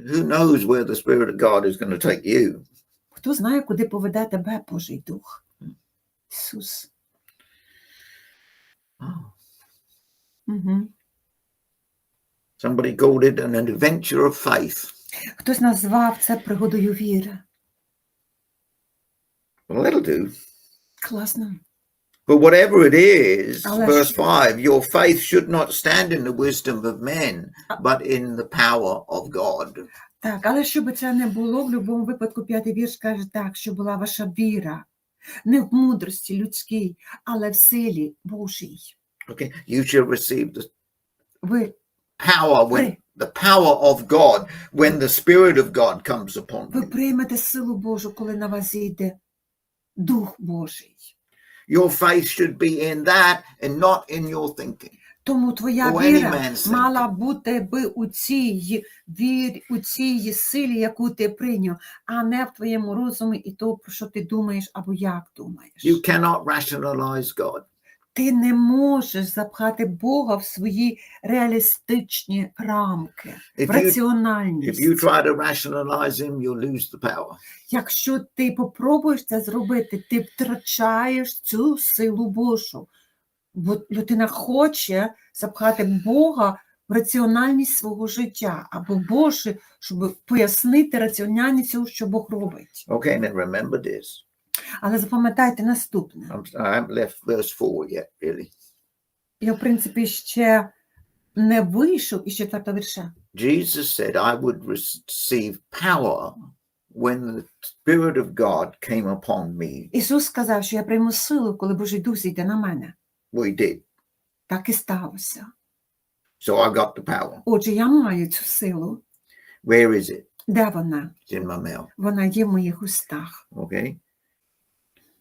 Who knows where the Spirit of God is going to take you? Хто знає, куди поведе тебе Божий Дух? Ісус. Oh. Угу. Somebody called it an adventure of faith. Хтось назвав це пригодою віри. Well, that'll do. Класно. But whatever it is, Oh, verse true. 5 your faith should not stand in the wisdom of men, Uh, but in the power of God. Так, але щоб це не було, в будь-якому випадку п'ятий вірш каже так, що була ваша віра, не в мудрості людській, але в силі Божій. Okay, you shall receive the Ви, power when the power of God when the Spirit of God comes upon ви приймете силу Божу, коли на вас зійде Дух Божий. Your faith should be in that and not in your thinking. Тому твоя Or any віра man's мала бути би у цій вірі, у цій силі, яку ти прийняв, а не в твоєму розумі і то, про що ти думаєш або як думаєш. You cannot rationalize God. Ти не можеш запхати Бога в свої реалістичні рамки, If в you, раціональність. if you try to rationalize Him, you'll lose the power. Якщо ти попробуєш це зробити, ти втрачаєш цю силу Божу. Бо людина хоче запхати Бога в раціональність свого життя, або Боже, щоб пояснити раціональність цього, що Бог робить. Okay, then remember this. Але запам'ятайте наступне. I'm, I haven't left verse 4 yet, really. Я, в принципі, ще не вийшов із четвертого вірша. Jesus said, I would receive power when the Spirit of God came upon me. Ісус сказав, що я прийму силу, коли Божий Дух зійде на мене. Well, He did. Так і сталося. So I got the power. Отже, я маю цю силу. Where is it? Де вона? It's in my mouth. Вона є в моїх устах. Okay.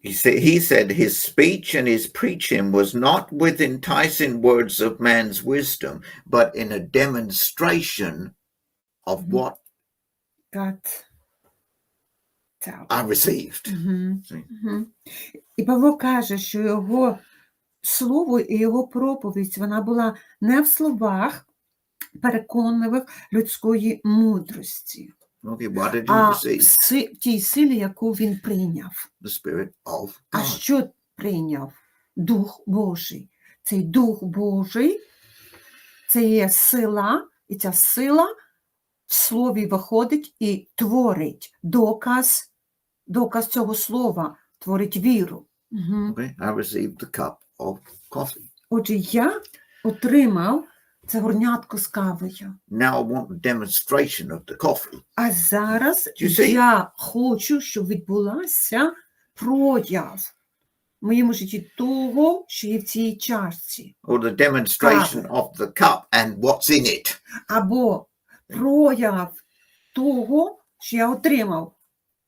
He said, he said his speech and his preaching was not with enticing words of man's wisdom, but in a demonstration of Mhm. what God. I received. Мгм. See? І Павло каже, що його слово і його проповідь вона була не в словах переконливих людської мудрості, Okay, what did he а в receive? си- в тій силі, яку він прийняв. The Spirit of А God. що прийняв? Дух Божий. Цей Дух Божий це є сила, і ця сила в слові виходить і творить доказ, доказ цього слова, творить віру. Мгм. Okay, I received the cup of coffee. Отже, я отримав це горнятко з кавою. Now I want a demonstration of the coffee. А зараз я хочу, щоб відбулася прояв в моєму житті того, що є в цій чашці. Or the demonstration of the cup and what's in it. або прояв того, що я отримав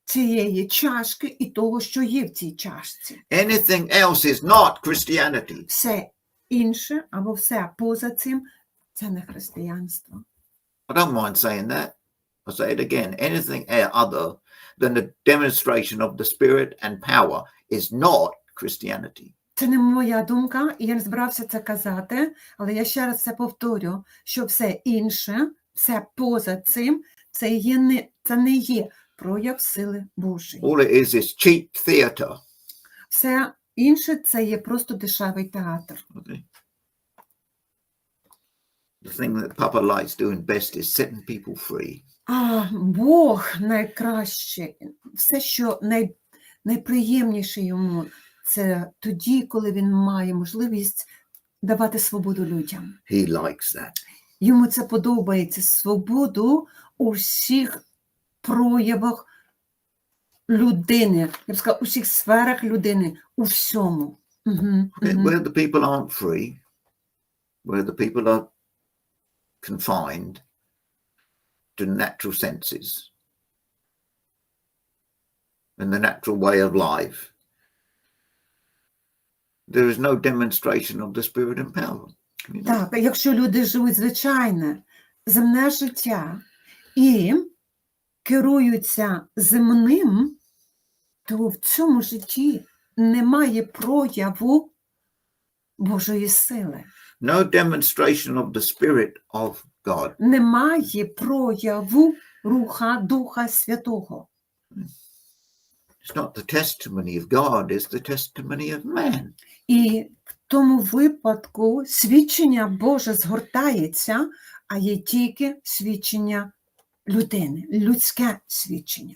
цієї чашки і того, що є в цій чашці. Anything else is not Christianity. Все інше або все поза цим це не християнство. I don't mind saying that. I'll say it again. Anything other than the demonstration of the Spirit and power is not Christianity. Це не моя думка, і я не збирався це казати, але я ще раз це повторю, що все інше, все поза цим, це, є не, це не є прояв сили Божої. All it is is cheap theatre. Все інше це є просто дешевий театр. Okay. The thing that Papa likes doing best is setting people free. А Бог найкраще, все, що най, найприємніше йому, це тоді, коли він має можливість давати свободу людям. He likes that. Йому це подобається свободу у всіх проявах людини, я б сказала, у всіх сферах людини, у всьому. Угу, Okay, Where the people aren't free, where the people are confined to natural senses and the natural way of life, there is no demonstration of the spirit and power. Так, якщо люди живуть звичайне земне життя і керуються земним, то в цьому житті немає прояву Божої сили, No demonstration of the spirit of God. немає прояву Руха Духа Святого. It's not the testimony of God, it's the testimony of man. І в тому випадку свідчення Боже згортається, а є тільки свідчення людини, людське свідчення.